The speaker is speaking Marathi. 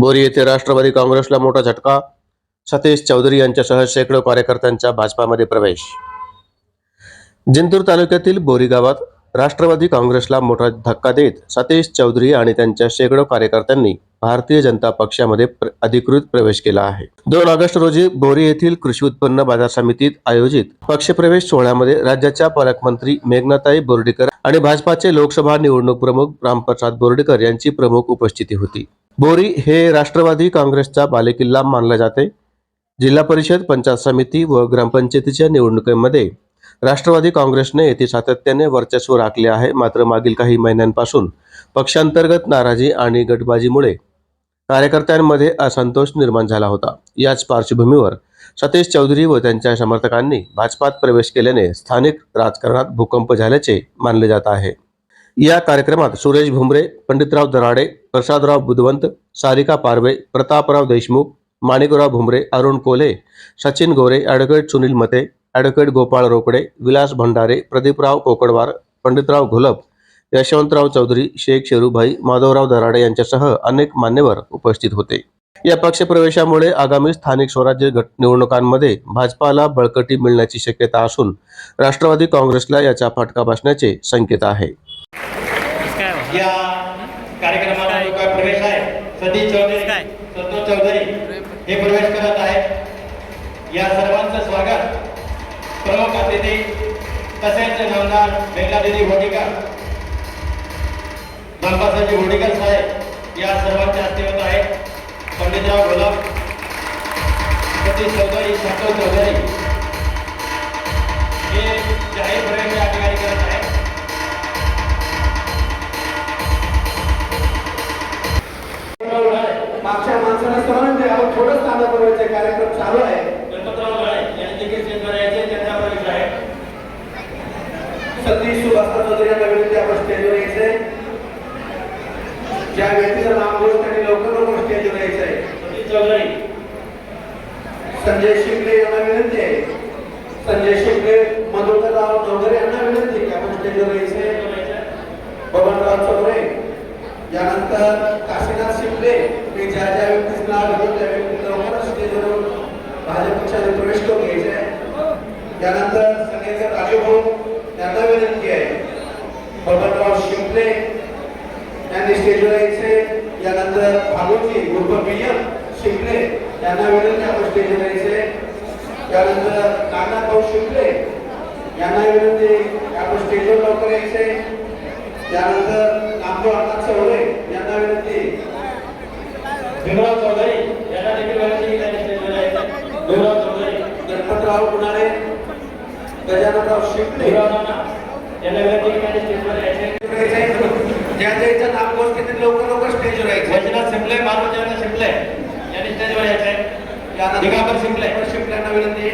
बोरी येथे राष्ट्रवादी काँग्रेसला मोठा झटका सतीश चौधरी यांच्यासह शेकडो कार्यकर्त्यांचा भाजपामध्ये प्रवेश. जिंतूर तालुक्यातील बोरी गावात राष्ट्रवादी काँग्रेसला मोठा धक्का देत सतीश चौधरी आणि त्यांच्या शेकडो कार्यकर्त्यांनी भारतीय जनता पक्षामध्ये प्र- अधिकृत प्रवेश केला आहे. दोन ऑगस्ट रोजी बोरी येथील कृषी उत्पन्न बाजार समितीत आयोजित पक्षप्रवेश सोहळ्यामध्ये राज्याच्या पालकमंत्री मेघनाताई बोर्डीकर आणि भाजपाचे लोकसभा निवडणूक प्रमुख रामप्रसाद बोर्डीकर यांची प्रमुख उपस्थिती होती. बोरी हे राष्ट्रवादी काँग्रेसचा बालेकिल्ला मानला जाते. जिल्हा परिषद पंचायत समिती व ग्रामपंचायतीच्या निवडणुकीमध्ये राष्ट्रवादी काँग्रेसने येथे सातत्याने वर्चस्व राखले आहे. मात्र मागील काही महिन्यांपासून पक्षांतर्गत नाराजी आणि गटबाजीमुळे कार्यकर्त्यांमध्ये असंतोष निर्माण झाला होता. याच पार्श्वभूमीवर सतीश चौधरी व त्यांच्या समर्थकांनी भाजपात प्रवेश केल्याने स्थानिक राजकारणात भूकंप झाल्याचे मानले जात आहे. या कार्यक्रमात सुरेश भुमरे पंडितराव दराडे प्रसादराव बुधवंत सारिका पारवे प्रतापराव देशमुख माणिकराव भुमरे अरुण कोले सचिन गोरे ॲडव्होकेट सुनील मते ॲडव्होकेट गोपाळ रोकडे विलास भंडारे प्रदीपराव कोकडवार पंडितराव घोलप यशवंतराव चौधरी शेख शेरूभाई माधवराव दराडे यांच्यासह अनेक मान्यवर उपस्थित होते. या पक्षप्रवेशामुळे आगामी स्थानिक स्वराज्य गट निवडणुकांमध्ये भाजपाला बळकटी मिळण्याची शक्यता असून राष्ट्रवादी काँग्रेसला याचा फटका बसण्याचे संकेत आहे. प्रवेश आहे. सतीश चौधरी काय? संतोष चौधरी हे प्रवेश करत आहेत. या सर्वांचं स्वागत. प्रमुख अतिथी तसेच नामदार मेघलादेवी होडीकर रामपासाजी होडीकर साहेब या सर्वांच्या हस्ते होत आहे पंडितराव गुलाब सतीश चौधरी संतोष चौधरी. हे जाहीर प्रवेश थोडंच तांदळ बनवायचे कार्यक्रम चालू आहे. गणपतराव गाळे यांनी देखील स्टेजवर यायचे त्यांचा प्रवेश आहे. सतीश सुभाष चौधरी यांना विनंती आपण स्टेजवर यायचंय. ज्या व्यक्तीचं लवकर लवकर स्टेजवर यायचंय. सतीश चौधरी. संजय शिंदे यांना विनंती आहे संजय शिंदे मधुकरराव चौधरी यांना विनंती आहे की आपण स्टेजवर यायचंय बबनराव चौधरी नंतर काशीनाथ शिंदे हे ज्या ज्या व्यक्तीच नाव घेऊन त्या व्यक्ती लवकरच स्टेजवर भाजपच्या प्रवेश करून घ्यायचे आहे यानंतर संगीतकार राजूभाऊ यांना विनंती आहे. बबनराव शिंपले त्यांनी स्टेजवर यायचे त्यानंतर फागुजी उर्फ बियम शिंपले त्यांना विनंती आपण स्टेजवर यायचे. त्यानंतर नागनाथ भाऊ शिंपले यांना विनंती आपण स्टेजवर लवकर यायचे. त्यानंतर नामदेव अण्णा चौरे यांना विनंती भीमराव चौधरी यांना देखील विनंती की त्यांनी स्टेजवर यायचं भीमराव चौधरी गणपतराव कुणारे ज्या ज्याचं नाम गोष्ट लवकर लवकर स्टेजवर यायचे. वैजनाथ शिंपले मारुचंद्र शिंपले यांनी स्टेजवर यायचे दिगांबर शिंपले शिंपल्यांना विनंती